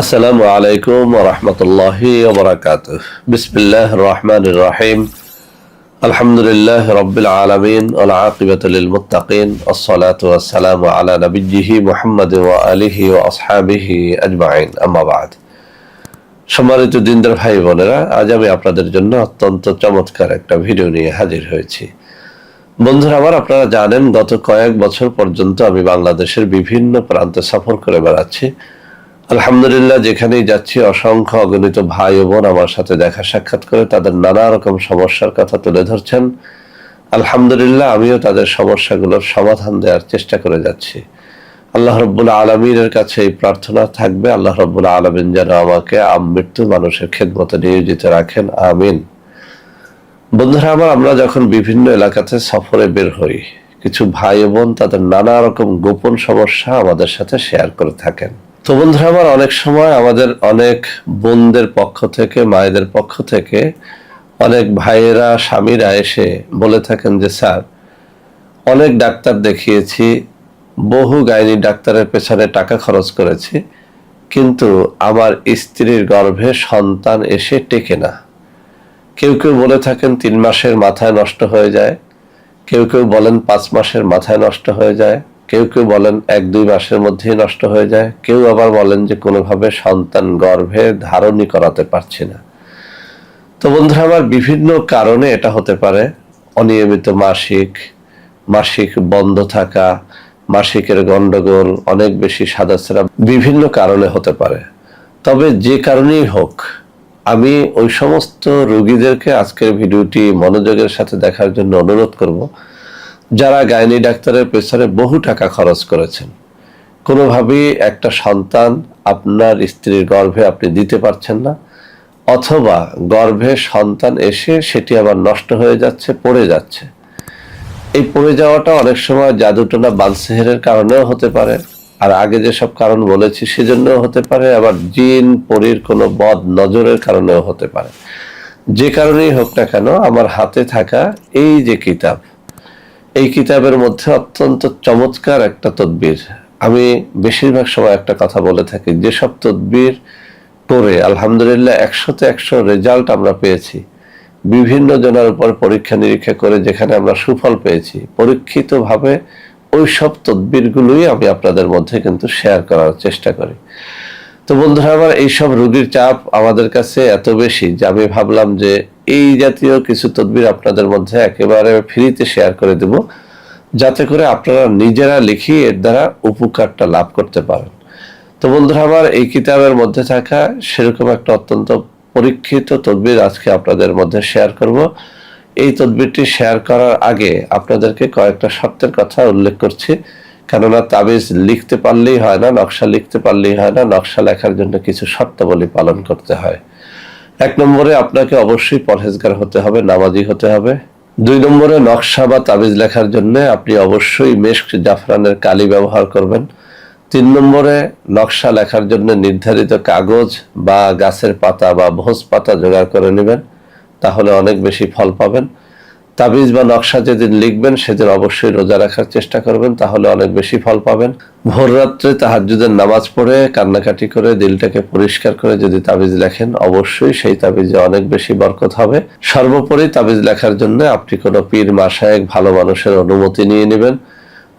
আসসালামু আলাইকুম রহমতুল্লাহি ওবরাকাত বিসমিল্লাহ রহমান রহিম। আলহামদুলিল্লাহ রবিল আলমিন আকিবতুল মুতাকিন আসসালাতু ওয়াসসালামু আলা নবিজিহি মুহাম্মদ আলিহি ওয়া আসহাবিহি আজমাইন। আম্মা বাদ। সম্মানিত দিনদার ভাই বোনেরা, আজ আমি আপনাদের জন্য অত্যন্ত চমৎকার একটা ভিডিও নিয়ে হাজির হয়েছি। বন্ধুরা, আমার আপনারা জানেন, গত কয়েক বছর পর্যন্ত আমি বাংলাদেশের বিভিন্ন প্রান্তে সফর করে বেড়াচ্ছি। আলহামদুলিল্লাহ, যেখানেই যাচ্ছি, অসংখ্য অগণিত ভাই ও বোন আমার সাথে দেখা সাক্ষাৎ করে তাদের নানা রকম সমস্যার কথা তুলে ধরছেন। আলহামদুলিল্লাহ, আমিও তাদের সমস্যাগুলোর সমাধান দেওয়ার চেষ্টা করে যাচ্ছি। আল্লাহ রব্বুল আলমিনের কাছে এই প্রার্থনা থাকবে, আল্লাহ রব্বুল আলমিন যেন আমাকে মৃত্যু মানুষের খেদমতে নিয়োজিত রাখেন, আমিন। বন্ধুরা আমার, আমরা যখন বিভিন্ন এলাকাতে সফরে বের হই, কিছু ভাই বোন তাদের নানা রকম গোপন সমস্যা আমাদের সাথে শেয়ার করে থাকেন। তো বন্ধুরা আমার অনেক সময় আমাদের অনেক বোনদের পক্ষ থেকে, মায়েদের পক্ষ থেকে অনেক ভাইয়েরা, স্বামীরা এসে বলে থাকেন যে, স্যার, অনেক ডাক্তার দেখিয়েছি, বহু গাইনি ডাক্তারের পেছনে টাকা খরচ করেছি, কিন্তু আমার স্ত্রীর গর্ভে সন্তান এসে টেকে না। কেউ কেউ বলে থাকেন তিন মাসের মাথায় নষ্ট হয়ে যায়, কেউ কেউ বলেন পাঁচ মাসের মাথায় নষ্ট হয়ে যায় কেউ কেউ বলেন এক দুই মাসের মধ্যেই নষ্ট হয়ে যায়। কেউ আবার বলেন যে কোনোভাবে সন্তান গর্ভে ধারণই করাতে পারছি না। তো বন্ধুরা, আমার বিভিন্ন কারণে এটা হতে পারে। অনিয়মিত মাসিক মাসিক বন্ধ থাকা, মাসিকের গন্ডগোল, অনেক বেশি সাদাসেরা বিভিন্ন কারণে হতে পারে। তবে যে কারণেই হোক, আমি ওই সমস্ত রোগীদেরকে আজকের ভিডিওটি মনোযোগের সাথে দেখার জন্য অনুরোধ করব। যারা গাইনি ডাক্তারের পেছনে বহু টাকা খরচ করেছেন। কোনোভাবেই একটা সন্তান আপনার স্ত্রীর গর্ভে আপনি দিতে পারছেন না, অথবা গর্ভে সন্তান এসে সেটি আবার নষ্ট হয়ে যাচ্ছে, পড়ে যাচ্ছে। এই পড়ে যাওয়াটা অনেক সময় জাদুটোনা বালসেহেরের কারণেও হতে পারে, আর আগে যেসব কারণ বলেছি সেজন্যও হতে পারে, আবার জিন, পরীর কোনো বদ নজরের কারণেও হতে পারে। যে কারণেই হোক না কেন, আমার হাতে থাকা এই যে কিতাব এই কিতাবের মধ্যে অত্যন্ত চমৎকার একটা তদবির। আমি বেশিরভাগ সময় একটা কথা বলে থাকি, যেসব তদবির করে আলহামদুলিল্লাহ একশোতে একশো রেজাল্ট আমরা পেয়েছি। বিভিন্ন জনের উপর পরীক্ষা নিরীক্ষা করে যেখানে আমরা সুফল পেয়েছি। পরীক্ষিতভাবে ওই সব তদবিরগুলোই আমি আপনাদের মধ্যে কিন্তু শেয়ার করার চেষ্টা করি। তো বন্ধুরা আমার এইসব রোগীর চাপ আমাদের কাছে এত বেশি যে আমি ভাবলাম যে এই জাতীয় কিছু তদবির আপনাদের মধ্যে একেবারে ফ্রিতে শেয়ার করে দেব, যাতে করে আপনারা নিজেরা লিখি এর দ্বারা উপকারটা লাভ করতে পারেন। তো বন্ধুরা, আমার এই কিতাবের মধ্যে থাকা সেরকম একটা অত্যন্ত পরীক্ষিত তদবির আজকে আপনাদের মধ্যে শেয়ার করব। এই তদবিরটি শেয়ার করার আগে আপনাদেরকে কয়েকটা শর্তের কথা উল্লেখ করছি। কেননা তাবিজ লিখতে পারলেই হয় না, নকশা লিখতে পারলেই হয় না, নকশা লেখার জন্য কিছু শর্তাবলী পালন করতে হয়। এক নম্বরে আপনাকে অবশ্যই পরহেজগার হতে হবে, নামাজি হতে হবে। দুই নম্বরে নকশা বা তাবিজ লেখার জন্য আপনি অবশ্যই মেশক জাফরানের কালি ব্যবহার করবেন। তিন নম্বরে নকশা লেখার জন্য নির্ধারিত কাগজ বা গাছের পাতা বা ভোজ পাতা জোগাড় করে নেবেন, তাহলে অনেক বেশি ফল পাবেন। তাবিজ বা নকশা যেদিন লিখবেন, সেদিন অবশ্যই রোজা রাখার চেষ্টা করবেন, তাহলে অনেক বেশি ফল পাবেন। ভোর রাত্রে তাহাজুদের নামাজ পড়ে, কান্নাকাটি করে, দিলটাকে পরিষ্কার করে যদি তাবিজ লেখেন, অবশ্যই সেই তাবিজে অনেক বেশি বরকত হবে। সর্বোপরি তাবিজ লেখার জন্য আপনি কোনো পীর মাসায়েক ভালো মানুষের অনুমতি নিয়ে নেবেন।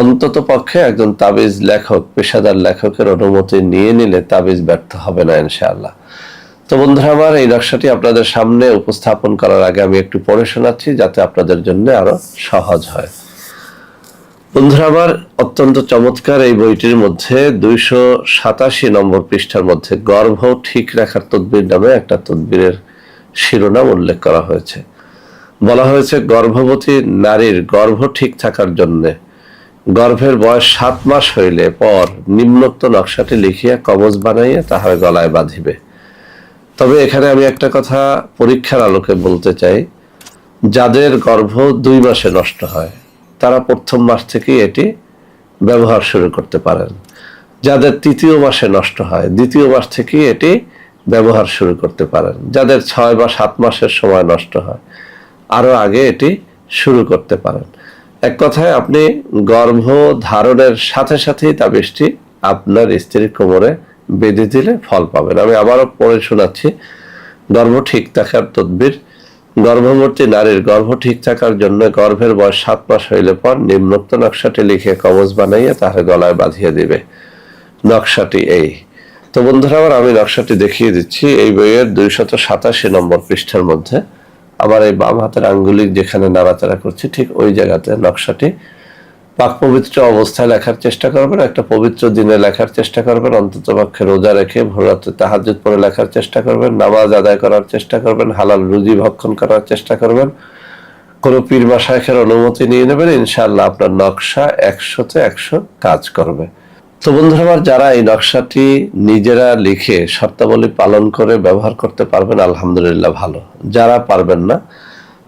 অন্তত পক্ষে একজন তাবিজ লেখক, পেশাদার লেখকের অনুমতি নিয়ে নিলে তাবিজ ব্যর্থ হবে না, ইনশাআল্লাহ। তো বন্ধুরা, আমার এই নকশাটি আপনাদের সামনে উপস্থাপন করার আগে আমি একটু পড়ে শোনাচ্ছি যাতে আপনাদের জন্য আরও সহজ হয়। বন্ধুরা, আমার অত্যন্ত চমৎকার এই বইটির মধ্যে দুইশো সাতাশি নম্বর পৃষ্ঠার মধ্যে গর্ভ ঠিক রাখার তদ্বির নামে একটা তদ্বিরের শিরোনাম উল্লেখ করা হয়েছে। বলা হয়েছে, গর্ভবতী নারীর গর্ভ ঠিক থাকার জন্যে গর্ভের বয়স সাত মাস হইলে পর নিম্নোক্ত নকশাটি লিখিয়া কবজ বানাইয়া তাহার গলায় বাঁধিবে। তবে এখানে আমি একটা কথা পরীক্ষার আলোকে বলতে চাই। যাদের গর্ভ দুই মাসে নষ্ট হয়, তারা প্রথম মাস থেকেই এটি ব্যবহার শুরু করতে পারেন। যাদের তৃতীয় মাসে নষ্ট হয়, দ্বিতীয় মাস থেকেই এটি ব্যবহার শুরু করতে পারেন। যাদের ছয় বা সাত মাসের সময় নষ্ট হয় আরও আগে এটি শুরু করতে পারেন। এক কথায়, আপনি গর্ভ ধারণের সাথে সাথেই তাবিজটি আপনার স্ত্রীর কোমরে বেঁধে দিলে ফল পাবেন। আমি আবারও পড়ে শোনাচ্ছি, গর্ভ ঠিক থাকার তদবির। গর্ভবতী নারীর গর্ভ ঠিক থাকার জন্য গর্ভের বয়স সাত মাস হইলে পর নিম্নোক্ত নকশাটি লিখে কবজ বানাইয়া তাহার গলায় বাঁধিয়ে দিবে। নকশাটি এই। তো বন্ধুরা, আবার আমি নকশাটি দেখিয়ে দিচ্ছি এই বইয়ের দুইশত সাতাশি নম্বর পৃষ্ঠার মধ্যে। আমার এই বাম হাতের আঙ্গুলি যেখানে নাড়াচাড়া করছি, ঠিক ওই জায়গাতে নকশাটি পাক পবিত্র অবস্থায় লেখার চেষ্টা করবেন, একটা পবিত্র দিনে লেখার চেষ্টা করবেন, অন্তত পক্ষে রোজা রেখে ভোররাত্রে তাহাজুদ পরে লেখার চেষ্টা করবেন, নামাজ আদায় করার চেষ্টা করবেন, হালাল রুজি ভক্ষণ করার চেষ্টা করবেন। কোনো পীর মাসায়কের অনুমতি নিয়ে নেবেন ইনশাল্লাহ আপনার নকশা একশোতে একশো কাজ করবে। তো বন্ধুরা আমার, যারা এই নকশাটি নিজেরা লিখে শর্তাবলী পালন করে ব্যবহার করতে পারবেন, আলহামদুলিল্লাহ ভালো। যারা পারবেন না,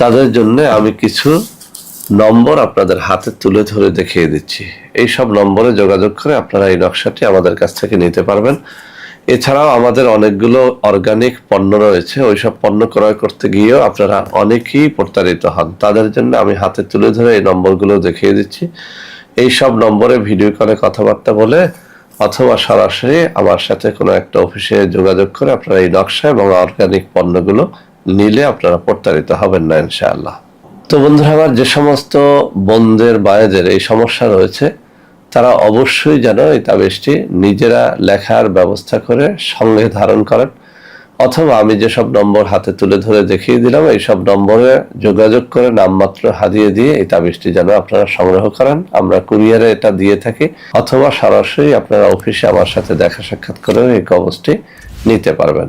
তাদের জন্য আমি কিছু নম্বর আপনাদের হাতে তুলে ধরে দেখিয়ে দিচ্ছি। এই সব নম্বরে যোগাযোগ করে আপনারা এই নকশাটি আমাদের কাছ থেকে নিতে পারবেন। এছাড়াও আমাদের অনেকগুলো অর্গানিক পণ্য রয়েছে। ওইসব পণ্য ক্রয় করতে গিয়েও আপনারা অনেকেই প্রতারিত হন। তাদের জন্য আমি হাতে তুলে ধরে এই নম্বরগুলো দেখিয়ে দিচ্ছি। এই সব নম্বরে ভিডিও কলে কথাবার্তা বলে অথবা সরাসরি আমার সাথে কোনো একটা অফিসে যোগাযোগ করে আপনারা এই নকশা এবং অর্গানিক পণ্যগুলো নিলে আপনারা প্রতারিত হবেন না, ইনশাআল্লাহ। তো বন্ধুরা, আমার যে সমস্ত বোনদের বায়েদের এই সমস্যা রয়েছে, তারা অবশ্যই যেন এই তাবিজটি নিজেরা লেখার ব্যবস্থা করে সঙ্গে ধারণ করেন। অথবা আমি যেসব নম্বর হাতে তুলে ধরে দেখিয়ে দিলাম এই সব নম্বরে যোগাযোগ করে নামমাত্র হারিয়ে দিয়ে এই তাবিজটি যেন আপনারা সংগ্রহ করেন। আমরা কুরিয়ারে এটা দিয়ে থাকি, অথবা সরাসরি আপনারা অফিসে আমার সাথে দেখা সাক্ষাৎ করে এই কবজটি নিতে পারবেন।